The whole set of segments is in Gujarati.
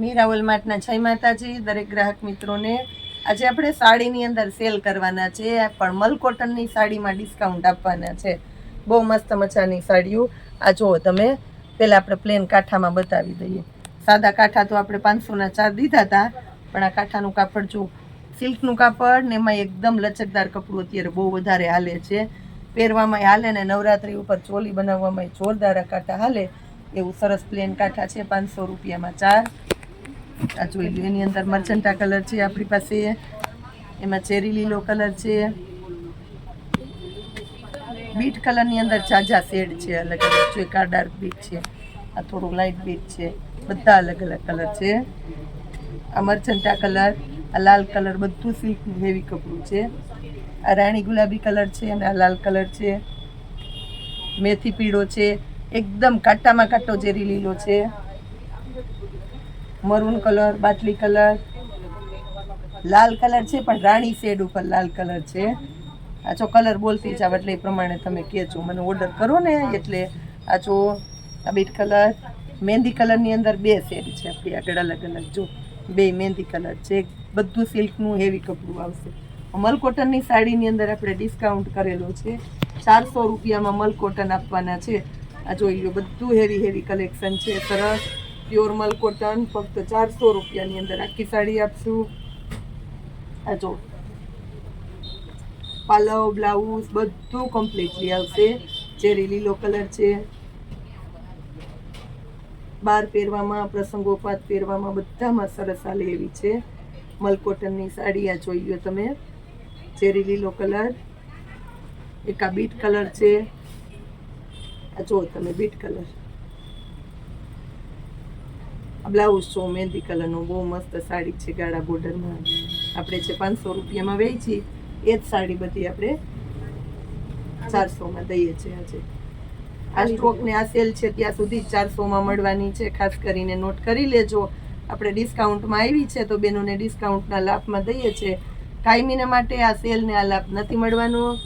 મીરા વોલમાર્ટના જય માતાજી, દરેક ગ્રાહક મિત્રોને. આજે આપણે સાડીની અંદર સેલ કરવાના છે, પણ મલ કોટનની સાડીમાં ડિસ્કાઉન્ટ આપવાના છે. બહુ મસ્ત મજાની સાડીઓ. આ જુઓ તમે પહેલાં આપણે પ્લેન કાંઠામાં બતાવી દઈએ. સાદા કાંઠા તો આપણે પાંચસોના ચાર દીધા હતા, પણ આ કાંઠાનું કાપડ જો સિલ્કનું કાપડ ને એમાં એકદમ લચકદાર કપડું અત્યારે બહુ વધારે હાલે છે. પહેરવામાં હાલે ને નવરાત્રી ઉપર ચોલી બનાવવામાં જોરદાર કાંઠા હાલે. એવું સરસ પ્લેન કાંઠા છે, પાંચસો રૂપિયામાં ચાર. આ જોઈ લો એની અંદર મર્ચન્ટા કલર છે, આપણી પાસે. એમાં ચેરી લીલો કલર છે. બીટ કલરની અંદર ઝાઝા શેડ છે અલગ અલગ. જો કા ડાર્ક બીટ છે, આ થોડું લાઇટ બીટ છે, બધા અલગ અલગ કલર છે. આ મર્ચન્ટા કલર આ લાલ કલર બધું સિલ્કનું હેવી કપડું છે. આ રાણી ગુલાબી કલર છે અને આ લાલ કલર છે. મેથી પીળો છે, એકદમ કાંટામાં કાંટો જેરી લીલો છે. મરૂન કલર, બાટલી કલર, લાલ કલર છે, પણ રાણી શેડ ઉપર લાલ કલર છે. આ જો કલર બોલતી જાવ એટલે એ પ્રમાણે તમે કહેજો મને ઓર્ડર કરો ને એટલે આ જો આ બીટ કલર, મહેંદી કલરની અંદર બે શેડ છે આપણી આગળ અલગ અલગ. જો બે મહેંદી કલર છે. બધું સિલ્કનું હેવી કપડું આવશે. મલ કોટનની સાડીની અંદર આપણે ડિસ્કાઉન્ટ કરેલો છે. ચારસો રૂપિયામાં મલ કોટન આપવાના છે. આ જોઈ લો બધું હેવી હેવી કલેક્શન છે. સરસ. પ્યોર મલ કોટન, ફક્ત ચારસો રૂપિયાની અંદર આખી સાડી આપશું. આ જો. પાલવ બ્લાઉઝ બધું કમ્પ્લીટલી આવશે. ચેરી લીલો કલર છે. બાર પહેરવામાં પ્રસંગોપાત પહેરવામાં બધામાં સરસ હાલે એવી છે. મલકોટનની સાડી આ જોઈ લો તમે. ચેરી લીલો કલર. એક આ બીટ કલર છે. આ જુઓ તમે બીટ કલર. બ્લાઉઝ છો, મહેંદી કલરનું, બહુ મસ્ત સાડી છે ગાળા બોર્ડરમાં. આપણે છે પાંચસો રૂપિયામાં વેચી, એ જ સાડી બધી આપણે ચારસોમાં દઈએ છીએ આજે. આ સ્ટોકને આ સેલ છે ત્યાં સુધી ચારસોમાં મળવાની છે. ખાસ કરીને નોટ કરી લેજો. આપણે ડિસ્કાઉન્ટમાં આવી છે તો બેનોને ડિસ્કાઉન્ટના લાભમાં દઈએ છીએ. કાયમીના માટે આ સેલ ને આ લાભ નથી મળવાનો.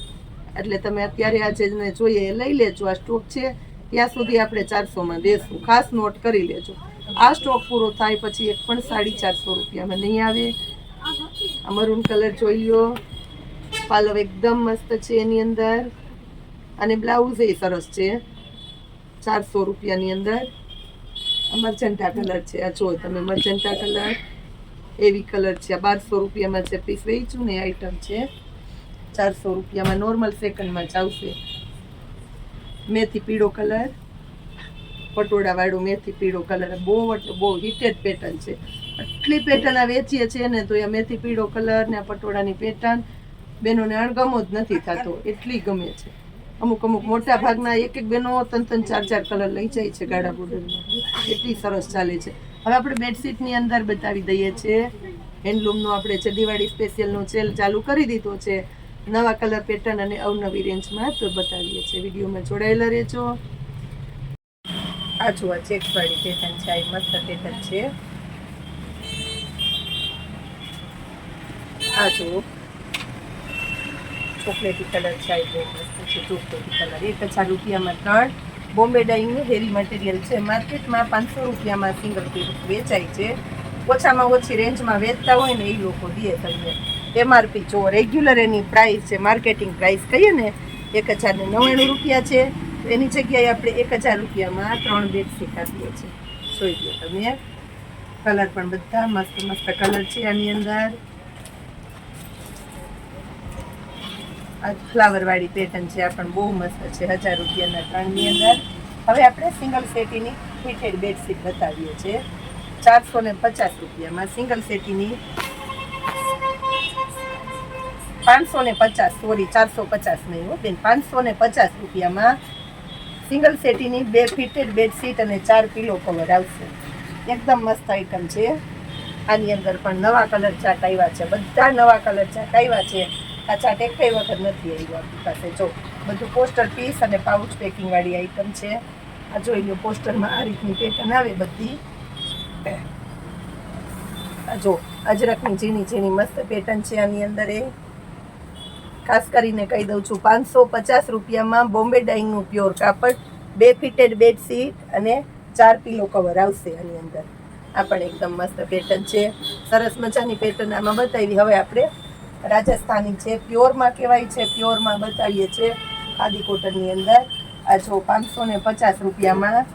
એટલે તમે અત્યારે આજે જોઈએ લઈ લેજો. આ સ્ટોક છે, ત્યાં સુધી આપણે ચારસોમાં દેશું. ખાસ નોટ કરી લેજો. આ સ્ટોક પૂરો થાય પછી એક પણ સાડી ચારસો રૂપિયામાં નહીં આવે. આ મરૂન કલર જોઈ લો. પાલવ એકદમ મસ્ત છે એની અંદર. અને બ્લાઉઝ એ સરસ છે. ચારસો રૂપિયાની અંદર. આ કલર છે. આ જો તમે મર્ચન્ટા કલર. એવી કલર છે. આ બારસો રૂપિયામાં જે પીસ વેચું ને આઈટમ છે. ચારસો રૂપિયામાં નોર્મલ સેકન્ડમાં જ આવશે. મેથી પીળો કલર. પટોળાવાળું મેથી પીળો કલર બહુ એટલે બહુ હિટેડ પેટર્ન છે. આટલી પેટર્ન આ વેચીએ છીએ ને તો એ મેથી પીળો કલર ને આ પટોળાની પેટર્ન બેનોને અણગમો જ નથી થતો, એટલી ગમે છે. અમુક અમુક મોટા ભાગના એક એક બેનો ત્રણ ત્રણ ચાર ચાર કલર લઈ જાય છે ગાડા બોર્ડરમાં એટલી સરસ ચાલે છે. હવે આપણે બેડશીટની અંદર બતાવી દઈએ છીએ. હેન્ડલૂમનો આપણે છે દિવાળી સ્પેશિયલનો સેલ ચાલુ કરી દીધો છે. નવા કલર પેટર્ન અને અવનવી રેન્જમાં તો બતાવીએ છીએ. વિડીયોમાં જોડાયેલા રહેજો. આ જુઓ ચેક્સવાળી પેટર્ન છે, આ મસ્ત પેટર્ન છે. આ ચોકલેટી કલર છે, આ બહુ મસ્ત છે, ચોકલેટી કલર. એક હજાર રૂપિયામાં ત્રણ. બોમ્બે ડાઈંગનું હેરી મટીરિયલ છે. માર્કેટમાં પાંચસો રૂપિયામાં સિંગલ પીસ વેચાય છે. ઓછામાં ઓછી રેન્જમાં વેચતા હોય ને એ લોકો દે તમને. એમઆરપી જો રેગ્યુલર એની પ્રાઇસ છે માર્કેટિંગ પ્રાઇસ કહીએ ને, એક હજાર ને નવ્વાણું રૂપિયા છે. તો એની જગ્યાએ આપણે એક હજાર રૂપિયામાં ત્રણ બેડશીટ આપીએ છીએ. જોઈ લો તમે. કલર પણ બધા મસ્ત મસ્ત કલર છે આની અંદર. આ ફ્લાવરવાળી પેટર્ન છે, આ પણ બહુ મસ્ત છે, હજાર રૂપિયાના ત્રણની અંદર. હવે આપણે સિંગલ સેટીની ફિટેડ બેડશીટ બતાવીએ છીએ. ચારસો ને પચાસ રૂપિયામાં સિંગલ સેટીની પાંચસો ને પચાસ સોરી ચારસો પચાસ નહીં હો બેન, પાંચસો ને પચાસ રૂપિયામાં સિંગલ સેટીની બે ફિટેડ બેડશીટ અને ચાર પિલો કવર આવશે. એકદમ મસ્ત આઈટમ છે. આની અંદર પણ નવા કલર ચાટ આવ્યા છે. બધા નવા કલર ચાટ આવ્યા છે. આ ચાટ એક કઈ વખત નથી આવ્યું આપણી પાસે. જો, બધું પોસ્ટર પીસ અને પાઉચ પેકિંગ વાળી આઈટમ છે. આ જોઈ લો પોસ્ટરમાં આ રીતની પેટર્ન આવે બધી. આ જો, અજરકની ઝીણી ઝીણી મસ્ત પેટર્ન છે આની અંદર એ. ખાસ કરીને કહી દઉં છું, પાંચસો પચાસ રૂપિયામાં બોમ્બે ડાઇંગનું પ્યોર કાપડ, બે ફિટેડ બેડશીટ અને ચાર પીલો કવર આવશે આની અંદર. આ પણ એકદમ મસ્ત પેટર્ન છે. સરસ મજાની પેટર્ન આમાં બતાવી. હવે આપણે રાજસ્થાની છે, પ્યોરમાં કહેવાય છે, પ્યોરમાં બતાવીએ છીએ ખાદી કોટનની અંદર. આ જો પાંચસો ને પચાસ રૂપિયામાં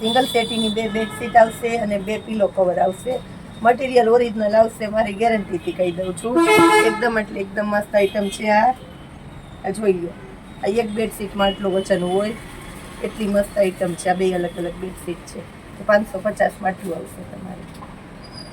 સિંગલ સેટીની બે બેડશીટ આવશે અને બે પીલો કવર આવશે. મટીરિયલ ઓરિજિનલ આવશે, મારી ગેરંટીથી કહી દઉં છું. એકદમ એટલે એકદમ મસ્ત આઈટમ છે આ. આ જોઈ લો. આ એક બેડશીટમાં આટલું વજન હોય. એટલી મસ્ત આઈટમ છે. આ બે અલગ અલગ બેડશીટ છે. તો પાંચસો પચાસમાં આટલું આવશે તમારે.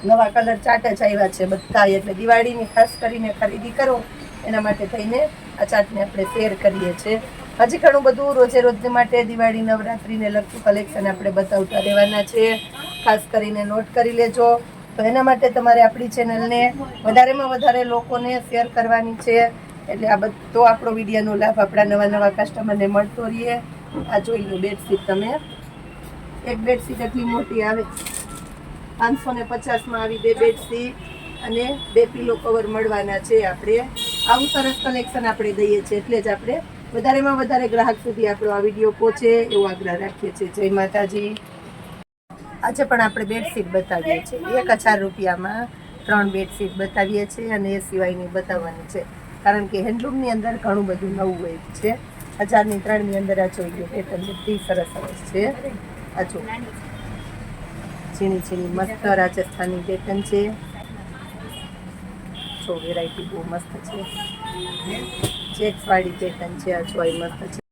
નવા કલર ચાટ જ આવ્યા છે બધા. એટલે દિવાળીની ખાસ કરીને ખરીદી કરો. એના માટે થઈને આ ચાટને આપણે શેર કરીએ છીએ. હજી ઘણું બધું રોજે રોજ માટે દિવાળી, નવરાત્રીને લગતું કલેક્શન આપણે બતાવતા રહેવાના છે. ખાસ કરીને નોટ કરી લેજો. તો એના માટે તમારે આપણી ચેનલને વધારેમાં વધારે લોકોને શેર કરવાની છે. એટલે આ બધો આપણો વિડીયોનો લાભ આપણા નવા નવા કસ્ટમરને મળતો રહીએ. આ જોઈ લો બેડશીટ તમે. એક બેડશીટ એટલી મોટી આવે. પાંચસો ને પચાસમાં આવી બે બેડશીટ અને બે પીલો કવર મળવાના છે આપણે. આવું સરસ કલેક્શન આપણે દઈએ છીએ. એટલે જ આપણે વધારેમાં વધારે ગ્રાહક સુધી આપણો આ વીડિયો પહોંચે એવો આગ્રહ રાખીએ છીએ. જય માતાજી. આજે પણ આપણે બેડશીટ બતાવીએ છીએ. એક હજાર રૂપિયામાં ત્રણ બેડશીટ બતાવીએ છીએ અને એ સિવાયની બતાવવાની છે. કારણ કે હેન્ડલૂમની અંદર ઘણું બધું નવું હોય છે. હજારની ત્રણની અંદર આ જોઈ લો પેટર્ન બધી સરસ સરસ છે. આ જો. ઝીણી ઝીણી મસ્ત રાજસ્થાની પેટર્ન છે. જો વેરાયટી બહુ મસ્ત છે. ચેક્સવાળી પેટર્ન છે, આ જોઈ મસ્ત છે.